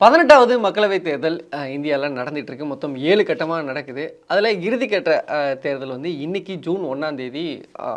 பதினெட்டாவது மக்களவைத் தேர்தல் இந்தியாவில் நடந்துட்டு இருக்கு மொத்தம் ஏழு கட்டமாக நடக்குது. அதில் இறுதிக்கட்ட தேர்தல் வந்து இன்னைக்கு ஜூன் ஒன்றாம் தேதி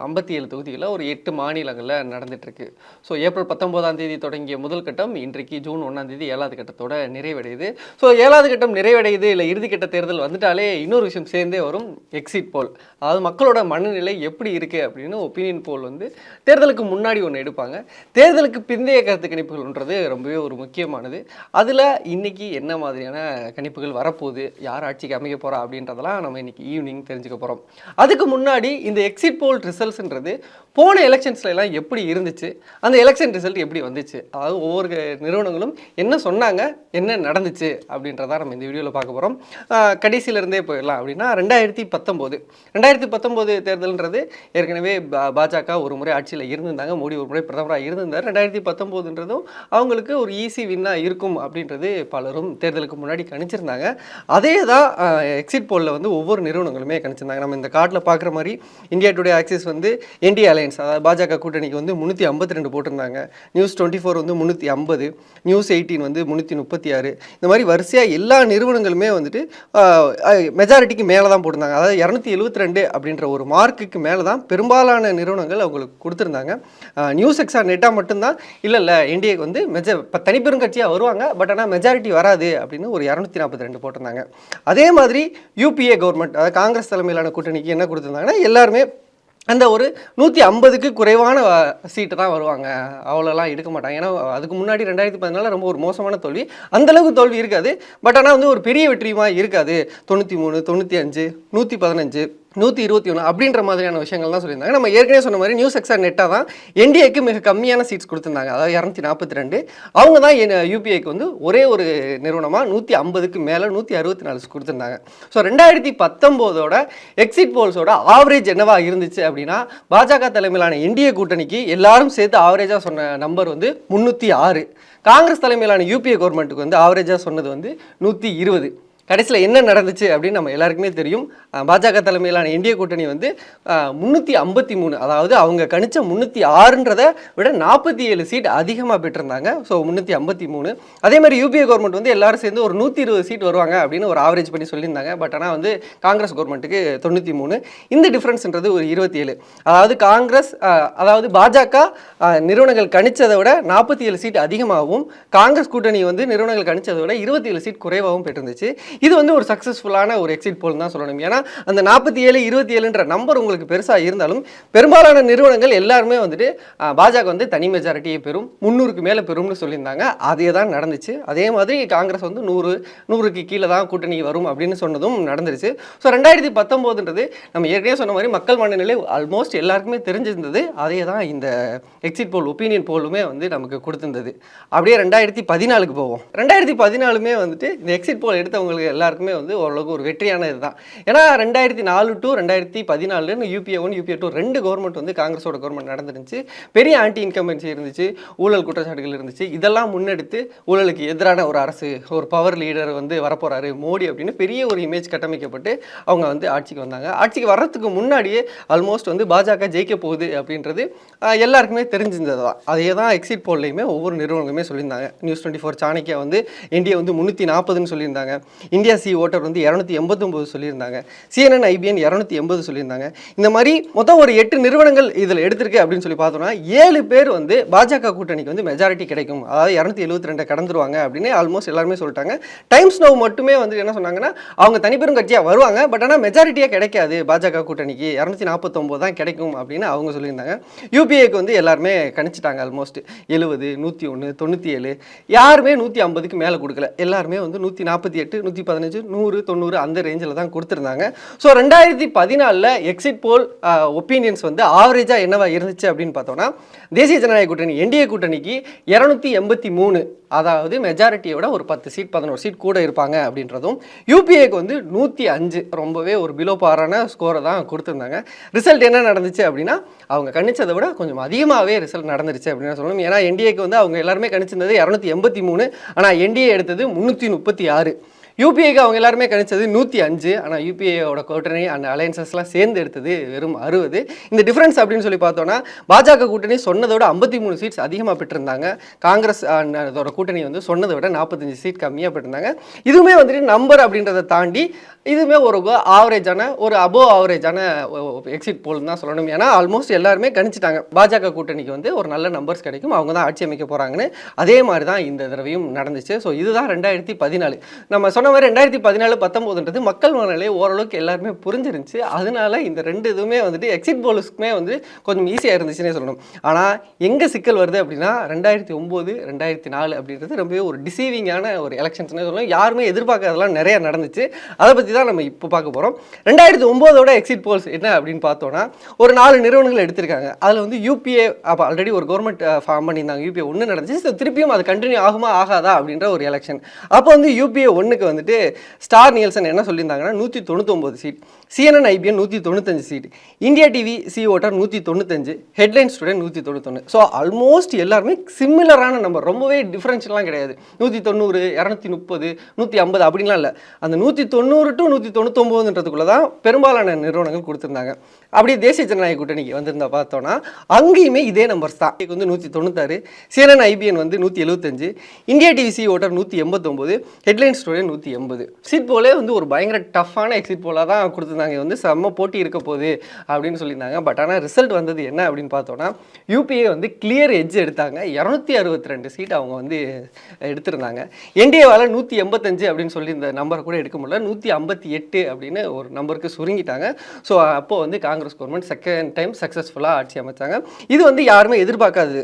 ஐம்பத்தி ஏழு தொகுதிகளில் ஒரு எட்டு மாநிலங்களில் நடந்துட்டு ஸோ ஏப்ரல் பத்தொம்போதாம் தேதி தொடங்கிய முதல் கட்டம் இன்றைக்கு ஜூன் ஒன்றாம் தேதி ஏழாவது கட்டத்தோட நிறைவடையுது. ஸோ ஏழாவது கட்டம் நிறைவடையுது. இல்லை இறுதிக்கட்ட தேர்தல் வந்துட்டாலே இன்னொரு விஷயம் சேர்ந்தே வரும். எக்ஸிட் போல் அதாவது மக்களோட மனநிலை எப்படி இருக்குது அப்படின்னு ஒப்பீனியன் போல் வந்து தேர்தலுக்கு முன்னாடி ஒன்று எடுப்பாங்க. தேர்தலுக்கு பிந்தைய கருத்து கணிப்புகள்ன்றது ரொம்பவே ஒரு முக்கியமானது. அதில் இன்னைக்கு என்ன மாதிரியான கணிப்புகள் வரப்போகுது? யார் ஆட்சிக்கு அமைக்க போகிறா அப்படின்றதெல்லாம் நம்ம இன்னைக்கு ஈவினிங் தெரிஞ்சுக்க போகிறோம் அதுக்கு முன்னாடி இந்த எக்ஸிட் போல் ரிசல்ட்ஸ்ன்றது போன எலெக்ஷன்ஸ்ல எல்லாம் எப்படி இருந்துச்சு? அந்த எலெக்ஷன் ரிசல்ட் எப்படி வந்துச்சு? அதாவது ஒவ்வொரு நிறுவனங்களும் என்ன சொன்னாங்க? என்ன நடந்துச்சு? அப்படின்றத நம்ம இந்த வீடியோவில் பார்க்க போகிறோம் கடைசியில இருந்தே போயிடலாம் அப்படின்னா ரெண்டாயிரத்தி பத்தொம்போது. ரெண்டாயிரத்தி பத்தொம்போது தேர்தல்ன்றது ஏற்கனவே பா- பாஜக ஒரு முறை ஆட்சியில் இருந்திருந்தாங்க. மோடி ஒரு முறை பிரதமராக இருந்திருந்தார். ரெண்டாயிரத்தி பத்தொம்போதுன்றதும் அவங்களுக்கு ஒரு ஈஸி வின்னாக இருக்கும் அப்படின்றது பலரும் தேர்தலுக்கு முன்னாடி கணிச்சிருந்தாங்க. அதே தான் எக்ஸிட் போலில் வந்து ஒவ்வொரு நிறுவனங்களுமே கணிச்சிருந்தாங்க. நம்ம இந்த கார்டில் பார்க்குற மாதிரி இந்தியா டுடே ஆக்சிஸ் வந்து இந்தியா அலையன்ஸ் அதாவது பாஜக கூட்டணிக்கு வந்து முந்நூற்றி ஐம்பத்தி ரெண்டு போட்டிருந்தாங்க. நியூஸ் டுவெண்ட்டி ஃபோர் வந்து முந்நூற்றி ஐம்பது நியூஸ் எயிட்டீன் வந்து முந்நூற்றி முப்பத்தி ஆறு இந்த மாதிரி வரிசையாக எல்லா நிறுவனங்களுமே வந்துட்டு மெஜாரிட்டிக்கு மேலே தான் போட்டிருந்தாங்க. அதாவது இரநூத்தி எழுபத்தி ரெண்டு அப்படின்ற ஒரு மார்க்குக்கு மேலே தான் பெரும்பாலான நிறுவனங்கள் அவங்களுக்கு கொடுத்துருந்தாங்க. நியூஸ் எக்ஸா நெட்டாக மட்டும்தான். இல்லை இல்லை என்டிஏக்கு வந்து மெஜ இப்போ தனிப்பெரும் கட்சியாக வருவாங்க. பட் ஆனால் மெஜாரிட்டி வராது அப்படின்னு ஒரு இரநூத்தி நாற்பத்தி ரெண்டு போட்டிருந்தாங்க. அதே மாதிரி யூபிஏ கவர்மெண்ட் அதாவது காங்கிரஸ் தலைமையிலான கூட்டணிக்கு என்ன கொடுத்துருந்தாங்கன்னா எல்லாருமே அந்த ஒரு நூற்றி ஐம்பதுக்கு குறைவான சீட்டு தான் வருவாங்க. அவ்வளோலாம் எடுக்க மாட்டாங்க. ஏன்னா அதுக்கு முன்னாடி ரெண்டாயிரத்தி பதினாலில் ரொம்ப ஒரு மோசமான தோல்வி. அந்தளவுக்கு தோல்வி இருக்காது. பட் ஆனால் வந்து ஒரு பெரிய வெற்றியுமா இருக்காது. தொண்ணூற்றி மூணு தொண்ணூற்றி அஞ்சு நூற்றி பதினஞ்சு. நூற்றி இருபத்தி ஒன்று அப்படின்ற மாதிரியான விஷயங்கள் தான் சொல்லியிருந்தாங்க. நம்ம ஏற்கனவே சொன்ன மாதிரி நியூஸ் எக்ஸார் நெட்டாக தான் என்டிஏக்கு மிக கம்மியான சீட்ஸ் கொடுத்துருந்தாங்க. அதாவது இரநூத்தி நாற்பத்தி ரெண்டு. அவங்க தான் யூபிஐக்கு வந்து ஒரே ஒரு நிறுவனமாக நூற்றி ஐம்பதுக்கு மேலே நூற்றி அறுபத்தி நாலு கொடுத்துருந்தாங்க. ஸோ ரெண்டாயிரத்தி பத்தொம்போதோட எக்ஸிட் போல்ஸோட ஆவரேஜ் என்னவாக இருந்துச்சு அப்படின்னா பாஜக தலைமையிலான என்டிஏ கூட்டணிக்கு எல்லாரும் சேர்த்து ஆவரேஜாக சொன்ன நம்பர் வந்து முந்நூற்றி ஆறு. காங்கிரஸ் தலைமையிலான யூபிஏ கவர்மெண்ட்டுக்கு வந்து ஆவரேஜாக சொன்னது வந்து நூற்றி இருபது. கடைசியில் என்ன நடந்துச்சு அப்படின்னு நம்ம எல்லாருக்குமே தெரியும். பாஜக தலைமையிலான இந்திய கூட்டணி வந்து முந்நூற்றி ஐம்பத்தி மூணு அதாவது அவங்க கணிச்ச முந்நூற்றி ஆறுன்றதை விட நாற்பத்தி ஏழு சீட் அதிகமாக பெற்றிருந்தாங்க. ஸோ முந்நூற்றி ஐம்பத்தி மூணு. அதே மாதிரி யூபிஏ கவர்மெண்ட் வந்து எல்லாரும் சேர்ந்து ஒரு நூற்றி இருபது சீட் வருவாங்க அப்படின்னு ஒரு ஆவரேஜ் பண்ணி சொல்லியிருந்தாங்க. பட் ஆனால் வந்து காங்கிரஸ் கவர்மெண்ட்டுக்கு தொண்ணூற்றி மூணு. இந்த டிஃப்ரென்ஸ்ன்றது ஒரு இருபத்தி ஏழு. அதாவது காங்கிரஸ் அதாவது பாஜக நிறுவனங்கள் கணிச்சதை விட நாற்பத்தி ஏழு சீட் அதிகமாகவும் காங்கிரஸ் கூட்டணி வந்து நிறுவனங்கள் கணிச்சதை விட இருபத்தி ஏழு சீட் குறைவாகவும் பெற்றிருந்துச்சு. இது வந்து ஒரு சக்ஸஸ்ஃபுல்லான ஒரு எக்ஸிட் போல் தான் சொல்லணும். ஏன்னா அந்த நாற்பத்தி ஏழு இருபத்தி ஏழுன்ற நம்பர் உங்களுக்கு பெருசாக இருந்தாலும் பெரும்பாலான நிறுவனங்கள் எல்லாருமே வந்துட்டு பாஜக வந்து தனி மெஜாரிட்டியை பெறும் முந்நூறுக்கு மேலே பெறும்னு சொல்லியிருந்தாங்க. அதே தான் நடந்துச்சு. அதே மாதிரி காங்கிரஸ் வந்து நூறு நூறுக்கு கீழே தான் கூட்டணி வரும் அப்படின்னு சொன்னதும் நடந்துருச்சு. ஸோ ரெண்டாயிரத்தி பத்தொம்போதுன்றது நம்ம ஏற்கனவே சொன்ன மாதிரி மக்கள் மனநிலை ஆல்மோஸ்ட் எல்லாருக்குமே தெரிஞ்சிருந்தது. அதே தான் இந்த எக்ஸிட் போல் ஒப்பீனியன் போலுமே வந்து நமக்கு கொடுத்துருந்தது. அப்படியே ரெண்டாயிரத்தி பதினாலுக்கு போவோம். ரெண்டாயிரத்தி பதினாலுமே வந்துட்டு இந்த எக்ஸிட் போல் எடுத்தவங்களுக்கு எல்லாருக்குமே வந்து ஓரளவுக்கு ஒரு வெற்றியான இதுதான். ஏன்னா ரெண்டாயிரத்தி நாலு டு ரெண்டாயிரத்தி பதினாலுன்னு யூபிஏ ஒன் யூபிஏ டூ ரெண்டு கவர்மெண்ட் வந்து காங்கிரஸோட கவர்மெண்ட் நடந்துருந்துச்சு. பெரிய ஆன்டி இன்கம்பன்சி இருந்துச்சு ஊழல் குற்றச்சாட்டுகள் இருந்துச்சு. இதெல்லாம் முன்னெடுத்து ஊழலுக்கு எதிரான ஒரு அரசு ஒரு பவர் லீடர் வந்து வரப்போகிறாரு மோடி அப்படின்னு பெரிய ஒரு இமேஜ் கட்டமைக்கப்பட்டு அவங்க வந்து ஆட்சிக்கு வந்தாங்க. ஆட்சிக்கு வர்றதுக்கு முன்னாடியே ஆல்மோஸ்ட் வந்து பாஜக ஜெயிக்க போகுது அப்படின்றது எல்லாருக்குமே தெரிஞ்சிருந்தது தான் அதே தான் எக்ஸிட் போல்லையுமே ஒவ்வொரு நிறுவனங்களுமே சொல்லியிருந்தாங்க. நியூஸ் டுவெண்ட்டி ஃபோர் சாணக்கியா வந்து இந்தியா வந்து முந்நூற்றி நாற்பதுன்னு சொல்லியிருந்தாங்க. இந்தியா சி ஓட்டர் வந்து இரநூத்தி எண்பத்தொம்போது சொல்லியிருந்தாங்க. சிஎன்என் ஐபிஎன் இரநூத்தி எண்பது சொல்லியிருந்தாங்க. இந்த மாதிரி மொத்தம் ஒரு எட்டு நிறுவனங்கள் இதில் எடுத்திருக்கு அப்படின்னு சொல்லி பார்த்தோம்னா ஏழு பேர் வந்து பாஜக கூட்டணிக்கு வந்து மெஜாரிட்டி கிடைக்கும். அதாவது இரநூத்தி எழுபத்தி ரெண்டை கடந்துருவாங்க அப்படின்னு ஆல்மோஸ்ட் எல்லாருமே சொல்லிட்டாங்க. டைம்ஸ் நோவ் மட்டுமே வந்து என்ன சொன்னாங்கன்னா அவங்க தனிப்பெரும் கட்சியாக வருவாங்க பட் ஆனால் மெஜாரிட்டியாக கிடைக்காது பாஜக கூட்டணிக்கு. இரநூத்தி நாற்பத்தொம்போது தான் கிடைக்கும் அப்படின்னு அவங்க சொல்லியிருந்தாங்க. யூபிஏக்கு வந்து எல்லாருமே கணிச்சிட்டாங்க ஆல்மோஸ்ட் எழுபது நூற்றி ஒன்று தொண்ணூற்றி ஏழு. யாருமே நூற்றி ஐம்பதுக்கு மேலே கொடுக்கல. எல்லாருமே வந்து நூற்றி நாற்பத்தி எட்டு நூற்றி பதினஞ்சு நூறு தொண்ணூறு அந்த ரேஞ்சில் தான் கொடுத்துருந்தாங்க. ஸோ ரெண்டாயிரத்தி பதினாலில் எக்ஸிட் போல் ஒப்பீனியன்ஸ் வந்து ஆவரேஜாக என்னவா இருந்துச்சு அப்படின்னு பார்த்தோம்னா தேசிய ஜனநாயக கூட்டணி என்டிஏ கூட்டணிக்கு இரநூத்தி எண்பத்தி மூணு அதாவது மெஜாரிட்டியை விட ஒரு பத்து சீட் பதினோரு சீட் கூட இருப்பாங்க அப்படின்றதும் யூபிஏக்கு வந்து நூற்றி அஞ்சு ரொம்பவே ஒரு பிலோ பாரான ஸ்கோரை தான் கொடுத்துருந்தாங்க. ரிசல்ட் என்ன நடந்துச்சு அப்படின்னா அவங்க கணிச்சதை விட கொஞ்சம் அதிகமாகவே ரிசல்ட் நடந்துருச்சு அப்படின்னு சொல்லணும். ஏன்னா என்டிஏக்கு வந்து அவங்க எல்லாருமே கணிச்சிருந்தது இரநூத்தி எண்பத்தி மூணு ஆனால் என்டிஏ எடுத்தது முந்நூற்றி முப்பத்தி ஆறு. யூபிஐக்கு அவங்க எல்லாருமே கணிச்சது நூற்றி அஞ்சு. ஆனால் யூபிஐயோட கூட்டணி அந்த அலையன்சஸ்லாம் சேர்ந்து எடுத்தது வெறும் அறுபது. இந்த டிஃப்ரென்ஸ் அப்படின்னு சொல்லி பார்த்தோன்னா பாஜக கூட்டணி சொன்னதோட ஐம்பத்தி மூணு சீட்ஸ் அதிகமாக பெற்றிருந்தாங்க. காங்கிரஸ் அதோட கூட்டணி வந்து சொன்னதை விட நாற்பத்தஞ்சு சீட் கம்மியாக பெற்றிருந்தாங்க. இதுவுமே வந்துட்டு நம்பர் அப்படின்றத தாண்டி இதுவுமே ஒரு ஆவரேஜான ஒரு அபோவ் ஆவரேஜான எக்ஸிட் போல் தான் சொல்லணும். ஏன்னா ஆல்மோஸ்ட் எல்லாருமே கணிச்சிட்டாங்க. பாஜக கூட்டணிக்கு வந்து ஒரு நல்ல நம்பர்ஸ் கிடைக்கும். அவங்க தான் ஆட்சி அமைக்க போகிறாங்கன்னு அதே மாதிரி தான் இந்த தடவையும் நடந்துச்சு. ஸோ இதுதான் ரெண்டாயிரத்தி பதினாலு. நம்ம சொன்ன மாதிரி ரெண்டாயிரத்தி பதினாலு பத்தொம்போதுன்றது மக்கள் மனநிலை ஓரளவுக்கு எல்லாருமே புரிஞ்சிருந்துச்சு. அதனால இந்த ரெண்டு இதுவுமே வந்துட்டு எக்ஸிட் போலுக்குமே வந்து கொஞ்சம் ஈஸியாக இருந்துச்சுன்னே சொல்லணும். ஆனால் எங்கே சிக்கல் வருது அப்படின்னா ரெண்டாயிரத்தி ஒம்பது ரெண்டாயிரத்தி நாலு அப்படின்றது ரொம்பவே ஒரு டிசீவிங்கான ஒரு எலெக்ஷன்ஸ்னே சொல்லணும். யாருமே எதிர்பார்க்காதெல்லாம் நிறைய நடந்துச்சு. அதை பற்றி தான் நம்ம இப்போ பார்க்க போகிறோம் ரெண்டாயிரத்தி ஒம்போதோட எக்ஸிட் போல்ஸ் என்ன அப்படின்னு பார்த்தோன்னா ஒரு நாலு நிறுவனங்கள் எடுத்திருக்காங்க. அதில் வந்து யூபிஏ அப்போ ஆல்ரெடி ஒரு கவர்மெண்ட் ஃபார்ம் பண்ணியிருந்தாங்க. யூபிஏ ஒன்று நடந்துச்சு. ஸோ திருப்பியும் அது கண்டினியூ ஆகுமா ஆகாதா அப்படின்ற ஒரு எலெக்ஷன் அப்போ வந்து யூபிஏ ஒன்றுக்கு வந்து வந்துட்டு ஸ்டார் நியல்சன் என்ன சொல்லியிருந்தாங்கன்னா நூற்றி தொண்ணூத்தொம்பது சீட் சிஎன்என் ஐபிஎன் நூற்றி தொண்ணூத்தஞ்சு seat India TV C voter நூற்றி தொண்ணூத்தஞ்சு ஹெட்லைன் ஸ்டூடெண்ட் நூற்றி தொண்ணூத்தொன்று ஸோ ஆல்மோஸ்ட் எல்லாருமே சிமிலரான நம்பர் ரொம்பவே டிஃப்ரென்ஸ்லாம் கிடையாது. நூற்றி தொண்ணூறு இரநூத்தி முப்பது நூற்றி ஐம்பது அப்படின்லாம் இல்லை. அந்த நூற்றி தொண்ணூறு டு நூற்றி தொண்ணூத்தொம்போதுன்றதுக்குள்ள தான் பெரும்பாலான நிறுவனங்கள் கொடுத்துருந்தாங்க. அப்படியே தேசிய ஜனநாயக கூட்டணிக்கு வந்திருந்தா பார்த்தோன்னா அங்கேயுமே இதே நம்பர்ஸ் தான். இதுக்கு வந்து நூற்றி தொண்ணூத்தாறு சிஎன்என் ஐபிஎன் வந்து நூற்றி எழுபத்தஞ்சு இந்தியா டிவி சி ஓட்டர் நூற்றி எண்பத்தொம்போது ஹெட்லைன் ஸ்டூடெண்ட் நூற்றி எண்பது. எக்ஸிட் போலே வந்து ஒரு பயங்கர டஃப்பான எக்ஸிட் போலாக தான் கொடுத்துருந்தாங்க. வந்து செம்ம போட்டி இருக்க போகுது அப்படின்னு சொல்லியிருந்தாங்க. பட் ஆனால் ரிசல்ட் வந்தது என்ன அப்படின்னு பார்த்தோன்னா யூபிஏ வந்து கிளியர் எட்ஜ் எடுத்தாங்க. இரநூத்தி அறுபத்தி ரெண்டு சீட் அவங்க வந்து எடுத்திருந்தாங்க. என்டிஏவால் நூற்றி எண்பத்தஞ்சு அப்படின்னு சொல்லி இந்த நம்பரை கூட எடுக்க முடியல. நூற்றி ஐம்பத்தி எட்டு அப்படின்னு ஒரு நம்பருக்கு சுருங்கிட்டாங்க. ஸோ அப்போ வந்து காங்கிரஸ் கவர்மெண்ட் செகண்ட் டைம் சக்ஸஸ்ஃபுல்லாக ஆட்சி அமைச்சாங்க. இது வந்து யாருமே எதிர்பார்க்காது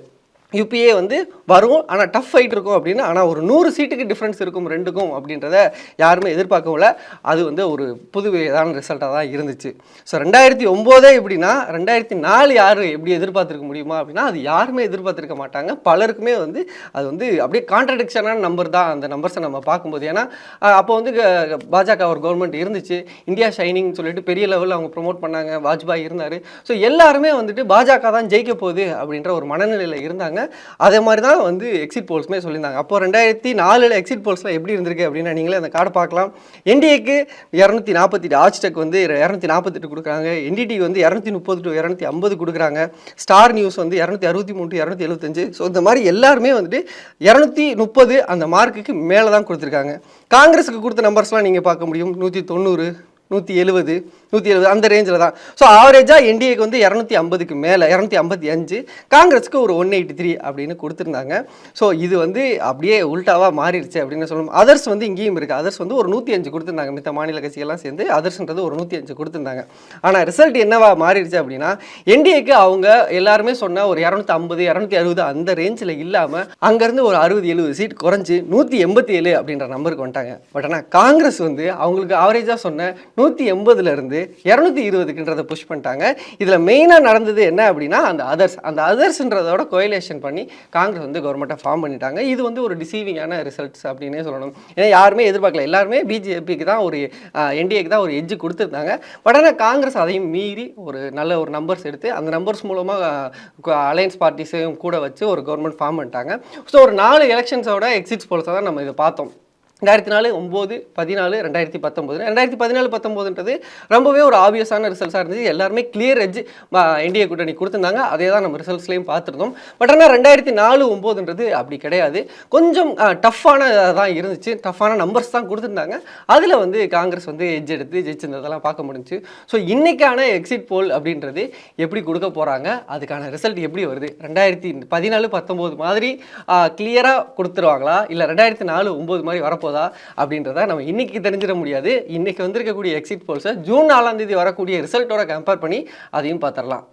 யூபிஏ வந்து வரும் ஆனால் டஃப் ஃபைட் இருக்கும் அப்படின்னு ஆனால் ஒரு நூறு சீட்டுக்கு டிஃப்ரென்ஸ் இருக்கும் ரெண்டுக்கும் அப்படின்றத யாருமே எதிர்பார்க்கவில்ல அது வந்து ஒரு புது விதமான ரிசல்ட்டாக தான் இருந்துச்சு. ஸோ ரெண்டாயிரத்தி ஒம்போதே எப்படின்னா ரெண்டாயிரத்தி நாலு யார் எப்படி எதிர்பார்த்துருக்க முடியுமா அப்படின்னா அது யாருமே எதிர்பார்த்துருக்க மாட்டாங்க. பலருக்குமே வந்து அது வந்து அப்படியே கான்ட்ரடிக்ஷனான நம்பர் தான் அந்த நம்பர்ஸை நம்ம பார்க்கும்போது. ஏன்னா அப்போ வந்து க- பாஜக ஒரு கவர்மெண்ட் இருந்துச்சு. இந்தியா ஷைனிங்னு சொல்லிட்டு பெரிய லெவலில் அவங்க ப்ரோமோட் பண்ணாங்க. வாஜ்பாய் இருந்தார். ஸோ எல்லாருமே வந்துட்டு பாஜக தான் ஜெயிக்க போகுது அப்படின்ற ஒரு மனநிலையில் இருந்தாங்க. அதே மாதிரி தான் வந்து எக்ஸிட் போல்ஸுமே சொல்லியிருந்தாங்க. அப்போ ரெண்டாயிரத்தி நாலில் எக்ஸிட் போல்ஸில் எப்படி இருந்திருக்கு அப்படின்னா நீங்களே அந்த கார்டு பார்க்கலாம். என்டிஏக்கு இரநூத்தி நாற்பத்தி ஆச்டெக் வந்து இரநூத்தி நாற்பத்தெட்டு கொடுக்குறாங்க. என்டிடி வந்து இரநூத்தி முப்பது டு இரநூத்தி ஐம்பது கொடுக்குறாங்க. ஸ்டார் நியூஸ் வந்து இரநூத்தி அறுபத்தி மூணு டு இரநூத்தி எழுபத்தஞ்சு. ஸோ இந்த மாதிரி எல்லாருமே வந்துட்டு இரநூத்தி முப்பது அந்த மார்க்குக்கு மேலே தான் கொடுத்துருக்காங்க. காங்கிரஸுக்கு கொடுத்த நம்பர்ஸ்லாம் நீங்கள் பார்க்க முடியும். நூற்றி தொண்ணூறு நூற்றி எழுபது நூற்றி எழுபது அந்த ரேஞ்சில் தான். ஸோ ஆவரேஜாக என்டிஏக்கு வந்து இரநூத்தி ஐம்பதுக்கு மேலே இரநூத்தி ஐம்பத்தி அஞ்சு காங்கிரஸுக்கு ஒரு ஒன் எயிட்டி த்ரீ அப்படின்னு கொடுத்துருந்தாங்க. ஸோ இது வந்து அப்படியே உல்டாவாக மாறிடுச்சு அப்படின்னு சொல்லணும். அதர்ஸ் வந்து இங்கேயும் இருக்குது அதர்ஸ் வந்து ஒரு நூற்றி அஞ்சு கொடுத்துருந்தாங்க. மித்த மாநில கட்சிகள்லாம் சேர்ந்து அதர்ஸ்ன்றது ஒரு நூற்றி அஞ்சு கொடுத்துருந்தாங்க. ஆனால் ரிசல்ட் என்னவா மாறிடுச்சு அப்படின்னா என்டிஏக்கு அவங்க எல்லாருமே சொன்ன ஒரு இரநூத்தி ஐம்பது இரநூத்தி அறுபது அந்த ரேஞ்சில் இல்லாமல் அங்கேருந்து ஒரு அறுபது எழுபது சீட் குறைஞ்சி நூற்றி எண்பத்தி ஏழு அப்படின்ற நம்பருக்கு வந்துட்டாங்க. பட் ஆனால் காங்கிரஸ் வந்து அவங்களுக்கு ஆவரேஜாக சொன்ன நூற்றி எண்பதுலேருந்து இரநூத்தி இருபதுக்குன்றதை புஷ் பண்ணிட்டாங்க. இதில் மெயினாக நடந்தது என்ன அப்படின்னா அந்த அதர்ஸ் அந்த அதர்ஸ்ன்றதோட கோயிலேஷன் பண்ணி காங்கிரஸ் வந்து கவர்மெண்ட்டை ஃபார்ம் பண்ணிட்டாங்க. இது வந்து ஒரு டிசீவிங்கான ரிசல்ட்ஸ் அப்படின்னே சொல்லணும். ஏன்னா யாருமே எதிர்பார்க்கல. எல்லாருமே பிஜேபிக்கு தான் ஒரு என்டிஏக்கு தான் ஒரு எஜ்ஜு கொடுத்துருந்தாங்க. பட் ஆனால் காங்கிரஸ் அதையும் மீறி ஒரு நல்ல ஒரு நம்பர்ஸ் எடுத்து அந்த நம்பர்ஸ் மூலமாக அலையன்ஸ் பார்ட்டிஸையும் கூட வச்சு ஒரு கவர்மெண்ட் ஃபார்ம் பண்ணிட்டாங்க. ஸோ ஒரு நாலு எலெக்ஷன்ஸோட எக்ஸிட்ஸ் போல்ஸை தான் நம்ம இதை பார்த்தோம். ரெண்டாயிரத்தி நாலு ஒம்பது பதினாலு ரெண்டாயிரத்தி பத்தொம்போது. ரெண்டாயிரத்தி பதினாலு பத்தொம்போதுன்றது ரொம்பவே ஒரு ஆப்வியஸான ரிசல்ட்ஸாக இருந்துச்சு எல்லாருமே கிளியர் எஜ் என்டிஏ கூட்டணி கொடுத்துருந்தாங்க. அதே தான் நம்ம ரிசல்ட்ஸ்லையும் பார்த்துருந்தோம். பட் ஆனால் ரெண்டாயிரத்தி நாலு ஒம்போதுன்றது அப்படி கிடையாது. கொஞ்சம் டஃப்பான தான் இருந்துச்சு. டஃப்பான நம்பர்ஸ் தான் கொடுத்துருந்தாங்க. அதில் வந்து காங்கிரஸ் வந்து எஜ் எடுத்து ஜெயிச்சிருந்ததெல்லாம் பார்க்க முடிஞ்சுச்சு. ஸோ இன்றைக்கான எக்ஸிட் போல் அப்படின்றது எப்படி கொடுக்க போகிறாங்க அதுக்கான ரிசல்ட் எப்படி வருது? ரெண்டாயிரத்தி பதினாலு பத்தொம்போது மாதிரி கிளியராக கொடுத்துருவாங்களா? இல்லை ரெண்டாயிரத்தி நாலு ஒம்பது மாதிரி வரப்போ வரப்போதா அப்படின்றத நம்ம இன்னைக்கு தெரிஞ்சிட முடியாது. இன்னைக்கு வந்திருக்கக்கூடிய எக்ஸிட் போல்ஸை ஜூன் நாலாம் தேதி வரக்கூடிய ரிசல்ட்டோட கம்பேர் பண்ணி அதையும் பார்த்துடலாம்.